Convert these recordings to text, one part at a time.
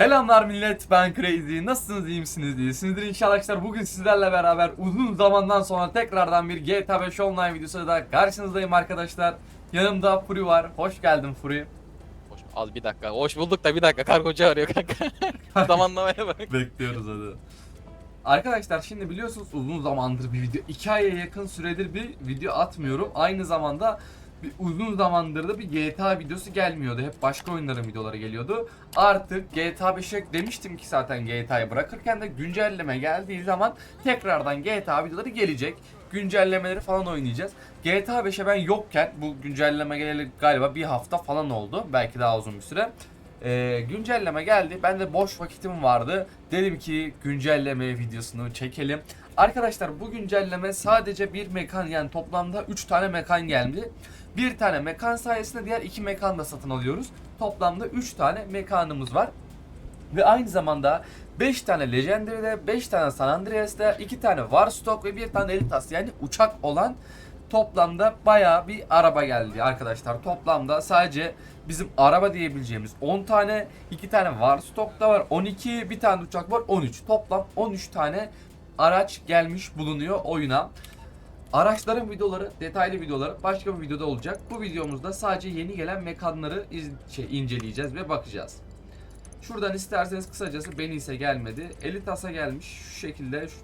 Selamlar millet ben Crazy. Nasılsınız iyi misiniz diyesinizdir inşallah arkadaşlar bugün sizlerle beraber uzun zamandan sonra tekrardan bir GTA 5 online videosu da karşınızdayım arkadaşlar. Yanımda Furi var. Hoş geldin Furi. Hoş, al bir dakika. Hoş bulduk da bir dakika. Kargocu arıyor kanka. Zamanlamaya bak. Bekliyoruz hadi. Arkadaşlar şimdi biliyorsunuz uzun zamandır bir video, 2 aya yakın süredir bir video atmıyorum. Aynı zamanda bir uzun zamandır da bir GTA videosu gelmiyordu. Hep başka oyunların videoları geliyordu. Artık GTA 5'e demiştim ki zaten GTA'yı bırakırken de güncelleme geldiği zaman tekrardan GTA videoları gelecek. Güncellemeleri falan oynayacağız. GTA 5'e ben yokken bu güncelleme geleli galiba bir hafta falan oldu. Belki daha uzun bir süre. Ee, güncelleme geldi. Ben de boş vakitim vardı. Dedim ki güncelleme videosunu çekelim. Arkadaşlar bu güncelleme sadece bir mekan yani toplamda 3 tane mekan geldi. Bir tane mekan sayesinde diğer iki mekan da satın alıyoruz. Toplamda 3 tane mekanımız var. Ve aynı zamanda 5 tane Legendary'de, 5 tane San Andreas'ta, 2 tane Warstock ve 1 tane Elitas yani uçak olan toplamda bayağı bir araba geldi arkadaşlar. Toplamda sadece bizim araba diyebileceğimiz 10 tane, 2 tane Warstock'ta var 12, bir tane uçak var 13. Toplam 13 tane araç gelmiş bulunuyor oyuna. Araçların videoları, detaylı videoları başka bir videoda olacak. Bu videomuzda sadece yeni gelen mekanları iz- şey, inceleyeceğiz ve bakacağız. Şuradan isterseniz kısacası beni ise gelmedi. Elitas'a gelmiş şu şekilde. Şu-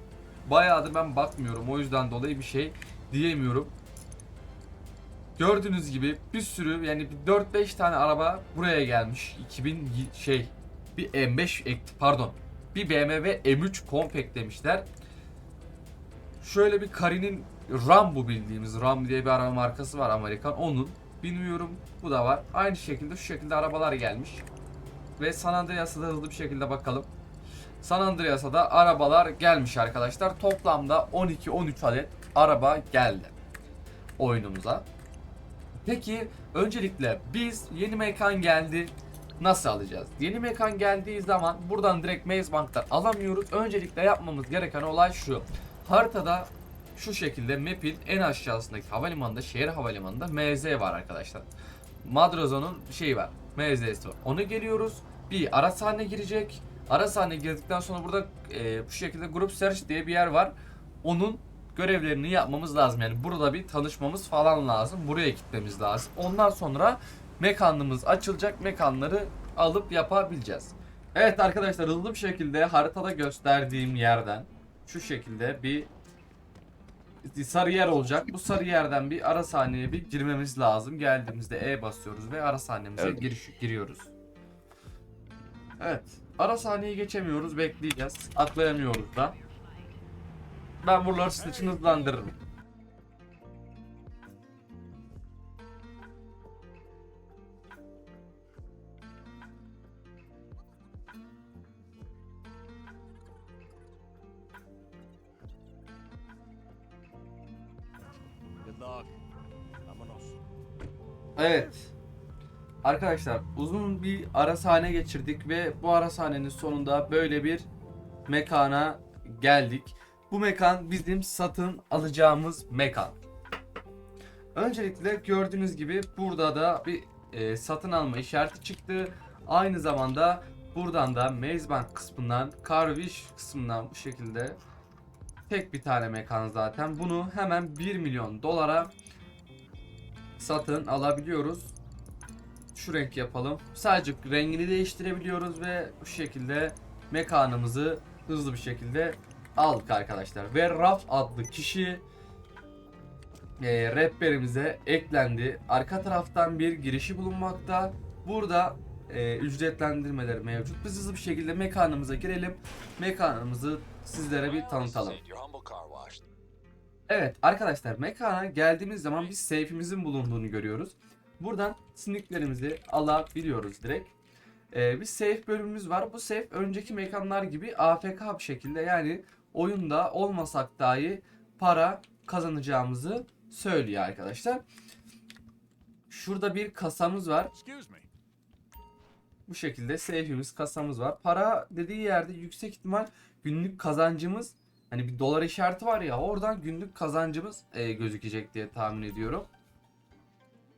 Bayağıdır ben bakmıyorum. O yüzden dolayı bir şey diyemiyorum. Gördüğünüz gibi bir sürü yani bir 4-5 tane araba buraya gelmiş. 2000 y- şey bir M5 ek- pardon bir BMW M3 Compact demişler. Şöyle bir Cari'nin Ram bu bildiğimiz Ram diye bir araba markası var Amerikan. Onun bilmiyorum bu da var. Aynı şekilde şu şekilde arabalar gelmiş. Ve San Andreas'a da hızlı bir şekilde bakalım. San Andreas'a da arabalar gelmiş arkadaşlar. Toplamda 12-13 adet araba geldi oyunumuza. Peki öncelikle biz yeni mekan geldi nasıl alacağız? Yeni mekan geldiği zaman buradan direkt Maze Bank'tan alamıyoruz. Öncelikle yapmamız gereken olay şu. Haritada şu şekilde map'in en aşağısındaki havalimanında, şehir havalimanında MZ var arkadaşlar. Madroza'nın şeyi var. MZ'si var. Onu geliyoruz. Bir ara sahne girecek. Ara sahne girdikten sonra burada e, bu şekilde Group Search diye bir yer var. Onun görevlerini yapmamız lazım. Yani burada bir tanışmamız falan lazım. Buraya gitmemiz lazım. Ondan sonra mekanımız açılacak. Mekanları alıp yapabileceğiz. Evet arkadaşlar hızlı bir şekilde haritada gösterdiğim yerden şu şekilde bir sarı yer olacak. Bu sarı yerden bir ara sahneye bir girmemiz lazım. Geldiğimizde E basıyoruz ve ara sahnemize Evet. giriş, giriyoruz. Evet. Ara sahneyi geçemiyoruz. Bekleyeceğiz. Atlayamıyoruz da. Ben buraları sizin için hızlandırırım. Evet. Arkadaşlar uzun bir ara sahne geçirdik ve bu ara sahnenin sonunda böyle bir mekana geldik. Bu mekan bizim satın alacağımız mekan. Öncelikle gördüğünüz gibi burada da bir e, satın alma işareti çıktı. Aynı zamanda buradan da Maze Bank kısmından, Carwish kısmından bu şekilde tek bir tane mekan zaten. Bunu hemen 1 milyon dolara satın alabiliyoruz. Şu renk yapalım. Sadece rengini değiştirebiliyoruz ve bu şekilde mekanımızı hızlı bir şekilde aldık arkadaşlar. Ve Raf adlı kişi e, rehberimize eklendi. Arka taraftan bir girişi bulunmakta. Burada e, ücretlendirmeler mevcut. Biz hızlı bir şekilde mekanımıza girelim. Mekanımızı sizlere bir tanıtalım. Evet arkadaşlar mekana geldiğimiz zaman biz safe'imizin bulunduğunu görüyoruz. Buradan siniklerimizi alabiliyoruz direkt. Ee, bir safe bölümümüz var. Bu safe önceki mekanlar gibi AFK bir şekilde yani oyunda olmasak dahi para kazanacağımızı söylüyor arkadaşlar. Şurada bir kasamız var. Bu şekilde safe'imiz, kasamız var. Para dediği yerde yüksek ihtimal günlük kazancımız hani bir dolar işareti var ya oradan günlük kazancımız e, gözükecek diye tahmin ediyorum.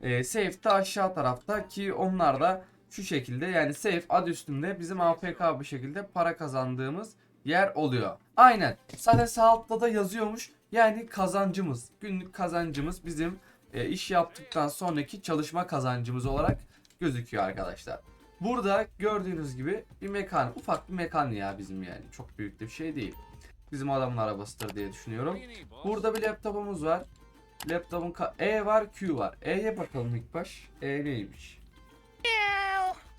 E, safe de aşağı tarafta ki onlar da şu şekilde yani safe adı üstünde bizim APK bir şekilde para kazandığımız yer oluyor. Aynen. Zaten sağ altta da yazıyormuş. Yani kazancımız, günlük kazancımız bizim e, iş yaptıktan sonraki çalışma kazancımız olarak gözüküyor arkadaşlar. Burada gördüğünüz gibi bir mekan, ufak bir mekan ya bizim yani. Çok büyük bir şey değil. Bizim adamın arabasıdır diye düşünüyorum. Burada bir laptopumuz var. Laptopun E var, Q var. E'ye bakalım ilk baş. E neymiş?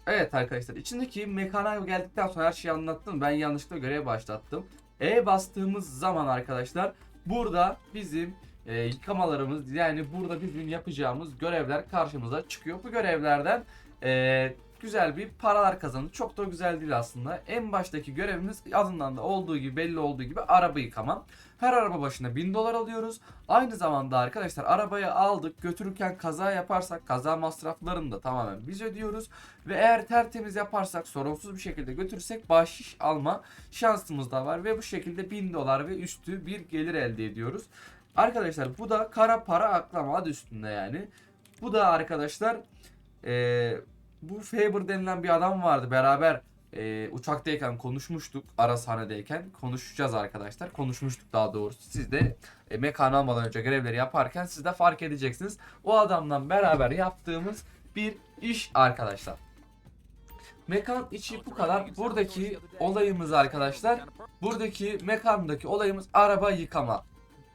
Evet arkadaşlar içindeki mekana geldikten sonra her şeyi anlattım. Ben yanlışlıkla görev başlattım. E bastığımız zaman arkadaşlar burada bizim e, yıkamalarımız yani burada bizim yapacağımız görevler karşımıza çıkıyor. Bu görevlerden e, güzel bir paralar kazandık. Çok da güzel değil aslında. En baştaki görevimiz adından da olduğu gibi belli olduğu gibi araba yıkama. Her araba başına 1000 dolar alıyoruz. Aynı zamanda arkadaşlar arabayı aldık götürürken kaza yaparsak kaza masraflarını da tamamen biz ödüyoruz. Ve eğer tertemiz yaparsak sorunsuz bir şekilde götürürsek bahşiş alma şansımız da var. Ve bu şekilde 1000 dolar ve üstü bir gelir elde ediyoruz. Arkadaşlar bu da kara para aklama adı üstünde yani. Bu da arkadaşlar eee, bu Faber denilen bir adam vardı. Beraber eee, uçaktayken konuşmuştuk arasanedeyken konuşacağız arkadaşlar. Konuşmuştuk daha doğrusu. Siz de e, mekan almadan önce görevleri yaparken siz de fark edeceksiniz. O adamla beraber yaptığımız bir iş arkadaşlar. Mekan içi bu kadar. Buradaki olayımız arkadaşlar buradaki mekandaki olayımız araba yıkama.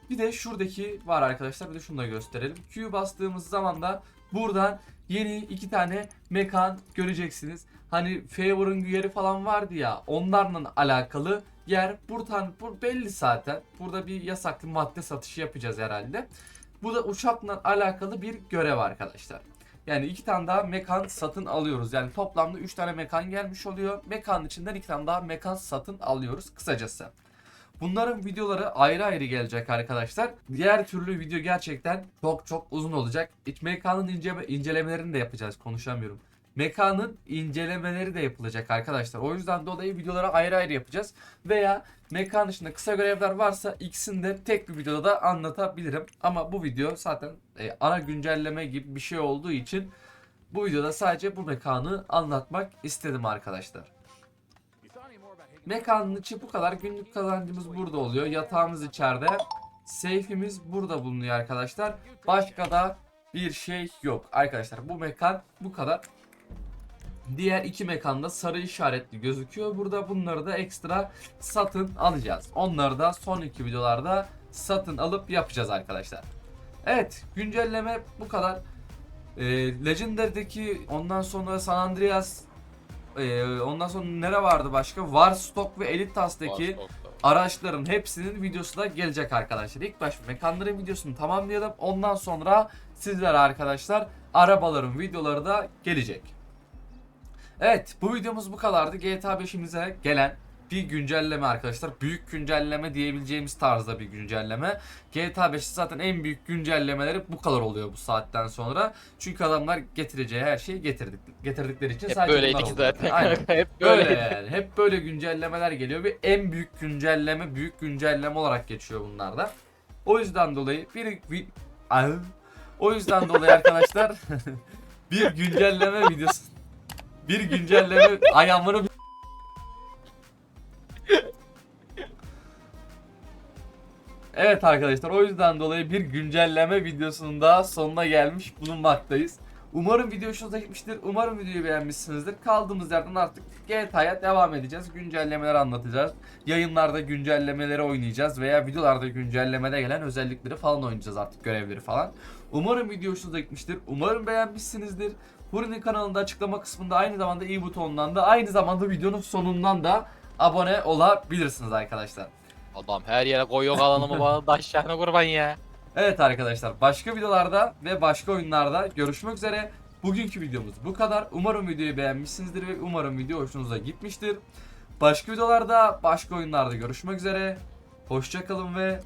Bir de şuradaki var arkadaşlar. Bir de şunu da gösterelim. Q bastığımız zaman da buradan yeni iki tane mekan göreceksiniz. Hani Favor'ın yeri falan vardı ya onlarla alakalı yer buradan bu belli zaten. Burada bir yasaklı madde satışı yapacağız herhalde. Bu da uçakla alakalı bir görev arkadaşlar. Yani iki tane daha mekan satın alıyoruz. Yani toplamda 3 tane mekan gelmiş oluyor. Mekanın içinden iki tane daha mekan satın alıyoruz kısacası. Bunların videoları ayrı ayrı gelecek arkadaşlar. Diğer türlü video gerçekten çok çok uzun olacak. İç mekanın ince, incelemelerini de yapacağız. Konuşamıyorum. Mekanın incelemeleri de yapılacak arkadaşlar. O yüzden dolayı videoları ayrı ayrı yapacağız. Veya mekan dışında kısa görevler varsa ikisini de tek bir videoda da anlatabilirim. Ama bu video zaten e, ana güncelleme gibi bir şey olduğu için bu videoda sadece bu mekanı anlatmak istedim arkadaşlar. Mekanın içi bu kadar. Günlük kazancımız burada oluyor. Yatağımız içeride. Seyfimiz burada bulunuyor arkadaşlar. Başka da bir şey yok. Arkadaşlar bu mekan bu kadar. Diğer iki mekanda sarı işaretli gözüküyor. Burada bunları da ekstra satın alacağız. Onları da son iki videolarda satın alıp yapacağız arkadaşlar. Evet güncelleme bu kadar. Ee, Legendary'deki ondan sonra San Andreas ee, ondan sonra nere vardı başka? Warstock ve Elitas'taki araçların hepsinin videosu da gelecek arkadaşlar. İlk baş mekanların videosunu tamamlayalım. Ondan sonra sizlere arkadaşlar arabaların videoları da gelecek. Evet bu videomuz bu kadardı. GTA 5'imize gelen bir güncelleme arkadaşlar. Büyük güncelleme diyebileceğimiz tarzda bir güncelleme. GTA 5'te zaten en büyük güncellemeleri bu kadar oluyor bu saatten sonra. Çünkü adamlar getireceği her şeyi getirdik, getirdikleri için Hep sadece böyleydik oluyor. zaten. Aynen. Hep Böyle böyle. yani. Hep böyle güncellemeler geliyor ve en büyük güncelleme büyük güncelleme olarak geçiyor bunlarda. O yüzden dolayı bir, bir o yüzden dolayı arkadaşlar bir güncelleme videosu bir güncelleme ayağımını Evet arkadaşlar o yüzden dolayı bir güncelleme videosunun daha sonuna gelmiş bulunmaktayız. Umarım video hoşunuza gitmiştir. Umarım videoyu beğenmişsinizdir. Kaldığımız yerden artık GTA'ya devam edeceğiz. Güncellemeler anlatacağız. Yayınlarda güncellemeleri oynayacağız veya videolarda güncellemede gelen özellikleri falan oynayacağız artık görevleri falan. Umarım video hoşunuza gitmiştir. Umarım beğenmişsinizdir. Huri'nin kanalında açıklama kısmında aynı zamanda i butonundan da aynı zamanda videonun sonundan da abone olabilirsiniz arkadaşlar. Adam her yere koyuyor kalanımı bana da aşağına kurban ya. Evet arkadaşlar başka videolarda ve başka oyunlarda görüşmek üzere. Bugünkü videomuz bu kadar. Umarım videoyu beğenmişsinizdir ve umarım video hoşunuza gitmiştir. Başka videolarda, başka oyunlarda görüşmek üzere. Hoşçakalın ve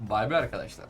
bay bay arkadaşlar.